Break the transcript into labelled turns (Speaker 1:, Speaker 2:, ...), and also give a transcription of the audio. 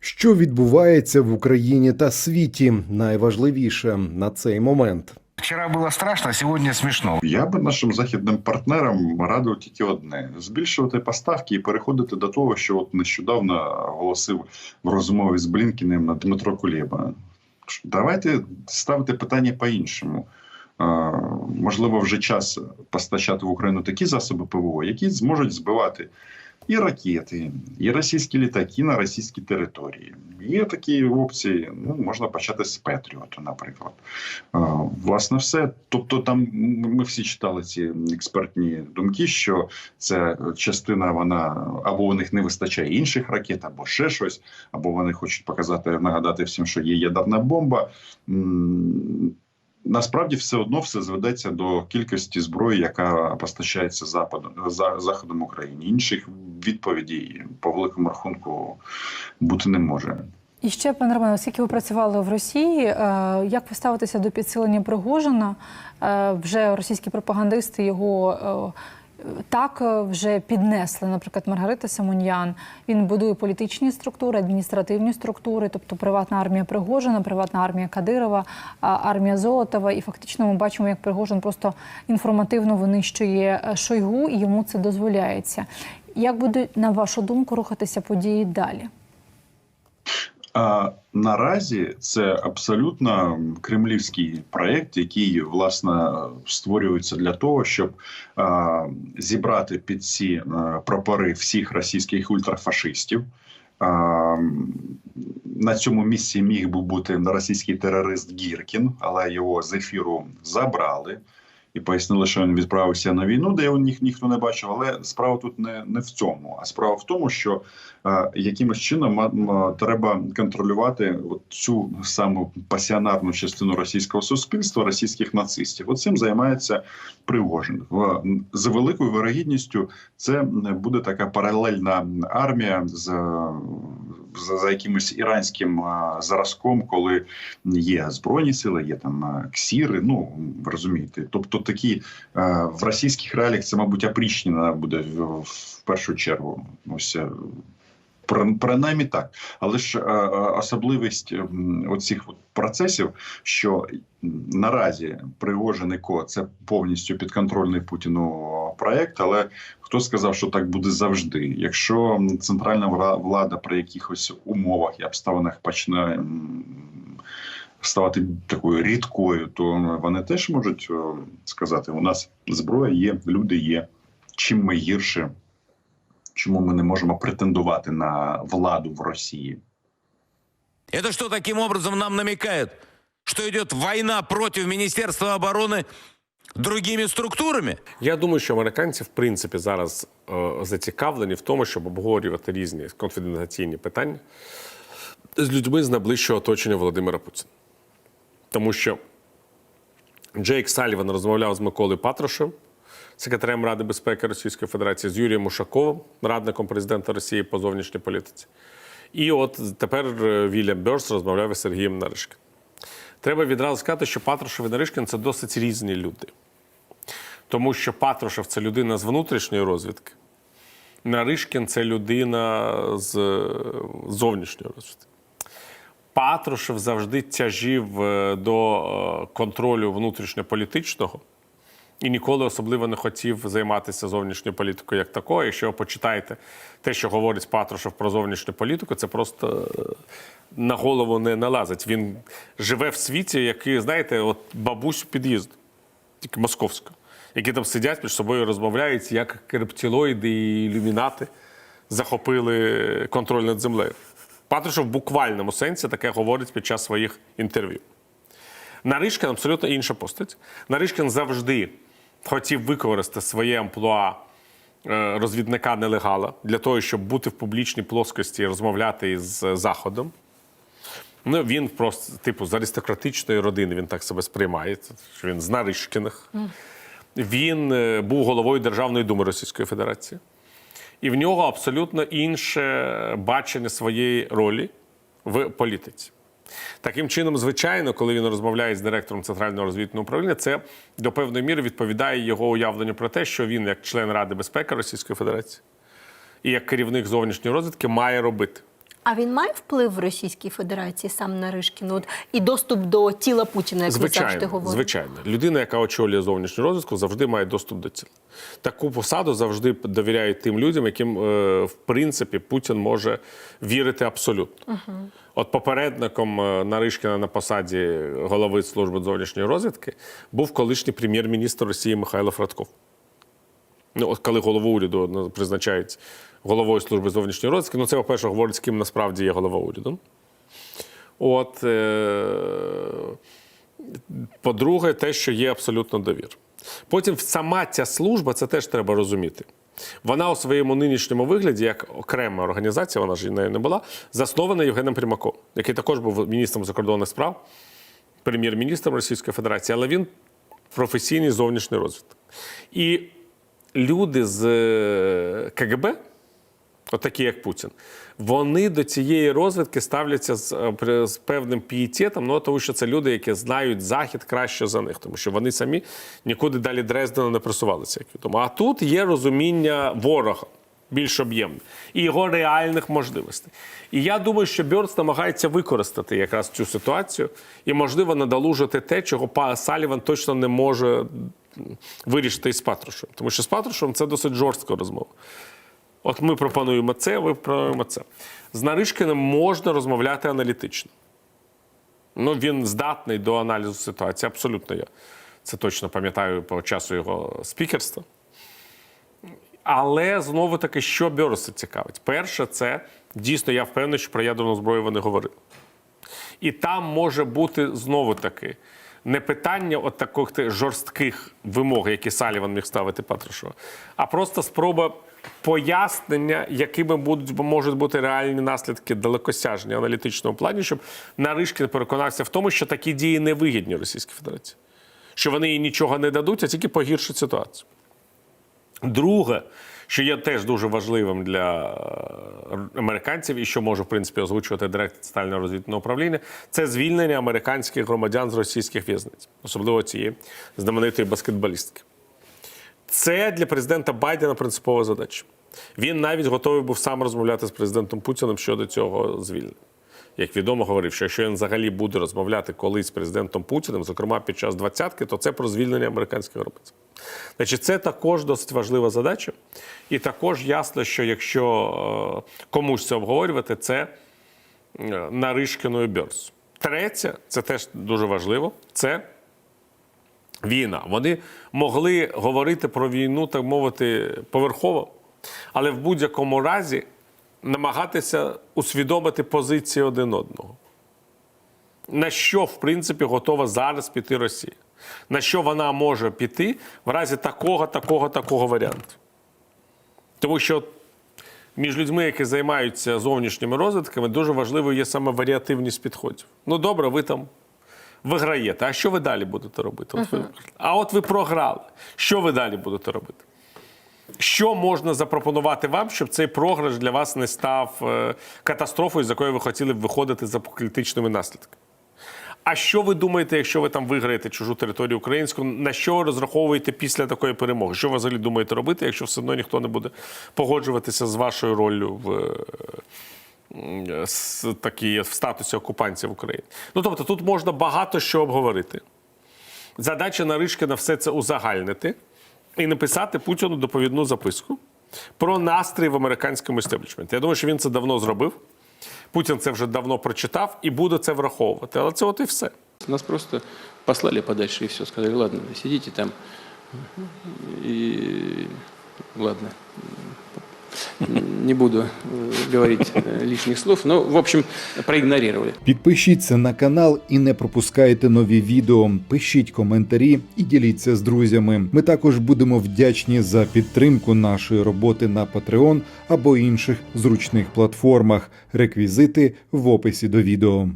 Speaker 1: Що відбувається в Україні та світі? Найважливіше на цей момент.
Speaker 2: Вчера было страшно, а сегодня смешно.
Speaker 3: Я би нашим західним партнерам радив тільки одне: збільшувати поставки і переходити до того, що от нещодавно оголосив в розмові з Блінкіним Дмитро Кулєба. Давайте ставити питання по-іншому. Е, Можливо, вже час постачати в Україну такі засоби ПВО, які зможуть збивати і ракети, і російські літаки на російській території. Є такі опції. Ну можна почати з Петріоту, наприклад. Власне, все. Тобто, там ми всі читали ці експертні думки, що це частина вона або у них не вистачає інших ракет, або ще щось, або вони хочуть показати, нагадати всім, що є ядерна бомба. Насправді все одно все зведеться до кількості зброї, яка постачається западом за заходом України. Інших відповідей по великому рахунку бути не може.
Speaker 4: І ще, пане Романе, оскільки ви працювали в Росії, е, як ви ставитеся до підсилення Пригожина? Е, Вже російські пропагандисти його е, так е, вже піднесли. Наприклад, Маргарита Симоньян. Він будує політичні структури, адміністративні структури, тобто приватна армія Пригожина, приватна армія Кадирова, армія Золотова. І фактично ми бачимо, як Пригожин просто інформативно винищує е, Шойгу, і йому це дозволяється. Як буде, на вашу думку, рухатися події далі?
Speaker 3: А наразі це абсолютно кремлівський проєкт, який власне створюється для того, щоб а, зібрати під ці а, прапори всіх російських ультрафашистів. А, на цьому місці міг би бути російський терорист Гіркін, але його з ефіру забрали. І пояснили, що він відправився на війну, де його ні, ніхто не бачив. Але справа тут не, не в цьому, а справа в тому, що е, якимось чином м, треба контролювати цю саму пасіонарну частину російського суспільства, російських нацистів. От цим займається Пригожин. В з великою вирогідністю це буде така паралельна армія з за, за якимось іранським а, зразком, коли є збройні сили, є там а, ксіри. Ну ви розумієте, тобто такі а, в російських реаліях це, мабуть, опричнена буде в, першу чергу. Ось е, при- принаймні так. Але ж е, е, особливість оцих от процесів, що наразі Пригожин і Ко це повністю підконтрольний Путіну проект, але хто сказав, що так буде завжди? Якщо центральна влада при якихось умовах і обставинах почне ставати такою рідкою, то вони теж можуть е, сказати: у нас зброя є, люди є. Чим ми гірше, чому ми не можемо претендувати на владу в Росії?
Speaker 5: Это что таким образом нам намекает? Что идет война против Министерства обороны другими структурами?
Speaker 6: Я думаю, що американці в принципі зараз е, зацікавлені в тому, щоб обговорювати різні конфіденційні питання з людьми з найближчого оточення Володимира Путіна. Тому що Джейк Саліван розмовляв з Миколою Патрушем, секретарем Ради безпеки Російської Федерації, з Юрієм Ушаковим, радником президента Росії по зовнішній політиці. І от тепер е, Вільям Бьорс розмовляв із Сергієм Наришким. Треба відразу сказати, що Патрушев і Наришкін це досить різні люди. Тому що Патрушев це людина з внутрішньої розвідки, Наришкін це людина з зовнішньої розвідки. Патрушев завжди тяжів е, до е, контролю внутрішньополітичного і ніколи особливо не хотів займатися зовнішньою політикою як такою. Якщо ви почитаєте те, що говорить Патрушев про зовнішню політику, це просто е, на голову не налазить. Він живе в світі, який, знаєте, от бабусь під'їзду, тільки московська, які там сидять між собою розмовляють, як рептилоїди і ілюмінати захопили контроль над землею. Патрушев в буквальному сенсі таке говорить під час своїх інтерв'ю. Наришкін абсолютно інша постать. Наришкін завжди хотів використати своє амплуа е, розвідника нелегала для того, щоб бути в публічній плоскості і розмовляти із Заходом. Ну, він просто, типу, з аристократичної родини він так себе сприймає, він з Наришкіних. Він е, був головою Державної думи Російської Федерації. І в нього абсолютно інше бачення своєї ролі в політиці. Таким чином, звичайно, коли він розмовляє з директором центрального розвідного управління, це до певної міри відповідає його уявленню про те, що він, як член Ради безпеки Російської Федерації і як керівник зовнішньої розвідки, має робити.
Speaker 7: А він має вплив в Російській Федерації сам Наришкін? От, і доступ до тіла Путіна, як ви завжди
Speaker 6: Звичайно,
Speaker 7: говорите?
Speaker 6: звичайно. Людина, яка очолює зовнішню розвитку, завжди має доступ до тіла. Таку посаду завжди довіряють тим людям, яким, е, в принципі, Путін може вірити абсолютно. От попередником е, Наришкіна на посаді голови служби зовнішньої розвідки був колишній прем'єр-міністр Росії Михайло Фрадков. Ну, от коли голову уряду призначають головою служби зовнішньої розвідки, ну це, по-перше, говорить, з ким насправді є голова уряду. От, е- по-друге, те, що є абсолютно довір. Потім сама ця служба, це теж треба розуміти. Вона у своєму нинішньому вигляді, як окрема організація, вона ж нею не була, заснована Євгеном Примаком, який також був міністром закордонних справ, прем'єр-міністром Російської Федерації, але він професійний зовнішній розвиток. І люди з е, КГБ, отакі як Путін, вони до цієї розвідки ставляться з, е, з певним пієтетом, ну тому що це люди, які знають захід краще за них, тому що вони самі нікуди далі Дрездена не просувалися. Як відомо. А тут є розуміння ворога. Більш об'ємне і його реальних можливостей. І я думаю, що Бьордс намагається використати якраз цю ситуацію і, можливо, надолужити те, чого Саліван точно не може вирішити із Патрушем. Тому що з Патрушем це досить жорстка розмова. От ми пропонуємо це, ви пропонуємо це. З Наришкиним можна розмовляти аналітично. Ну, він здатний до аналізу ситуації. Абсолютно я це точно пам'ятаю по часу його спікерства. Але знову таки, що Бьорса цікавить? Перше, це дійсно я впевнений, що про ядерну зброю вони говорили. І там може бути знову таки не питання от таких жорстких вимог, які Саліван міг ставити Патрушеву, а просто спроба пояснення, якими будуть можуть бути реальні наслідки далекосяжні аналітичному плані, щоб Наришкін переконався в тому, що такі дії не вигідні Російській Федерації, що вони їй нічого не дадуть, а тільки погіршать ситуацію. Друге, що є теж дуже важливим для е, американців, і що може в принципі озвучувати директор центрального розвідного управління, це звільнення американських громадян з російських в'язниць, особливо цієї знаменитої баскетболістки. Це для президента Байдена принципова задача. Він навіть готовий був сам розмовляти з президентом Путіним щодо цього звільнення. Як відомо говорив, що якщо він взагалі буде розмовляти колись з президентом Путіним, зокрема під час двадцятки, то це про звільнення американських громадян. Значить, це також досить важлива задача. І також ясно, що якщо е, комусь це обговорювати, це е, Наришкіною Бьорс. Третє, це теж дуже важливо, це війна. Вони могли говорити про війну, так мовити, поверхово, але в будь-якому разі намагатися усвідомити позиції один одного. На що, в принципі, готова зараз піти Росія? На що вона може піти в разі такого, такого, такого варіанту? Тому що між людьми, які займаються зовнішніми розвитками, дуже важливою є саме варіативність підходів. Ну, добре, ви там виграєте. А що ви далі будете робити? От ви, а от ви програли. Що ви далі будете робити? Що можна запропонувати вам, щоб цей програш для вас не став е, катастрофою, з якої ви хотіли б виходити за політичними наслідками? А що ви думаєте, якщо ви там виграєте чужу територію українську? На що ви розраховуєте після такої перемоги? Що ви взагалі думаєте робити, якщо все одно ніхто не буде погоджуватися з вашою роллю в е, в статусі окупантів України? Ну тобто, тут можна багато що обговорити. Задача Наришкіна все це узагальнити і написати Путіну доповідну записку про настрій в американському істеблішменті. Я думаю, що він це давно зробив. Путін це вже давно прочитав і буде це враховувати. Але це от і все.
Speaker 8: Нас просто послали подальше і все. Сказали, ладно, сидіть там. і ладно, не буду э, говорить э, лишних слов. Но, в общем, проигнорировали.
Speaker 1: Підпишіться на канал і не пропускайте нові відео. Пишіть коментарі і діліться з друзями. Ми також будемо вдячні за підтримку нашої роботи на Patreon або інших зручних платформах. Реквізити в описі до відео.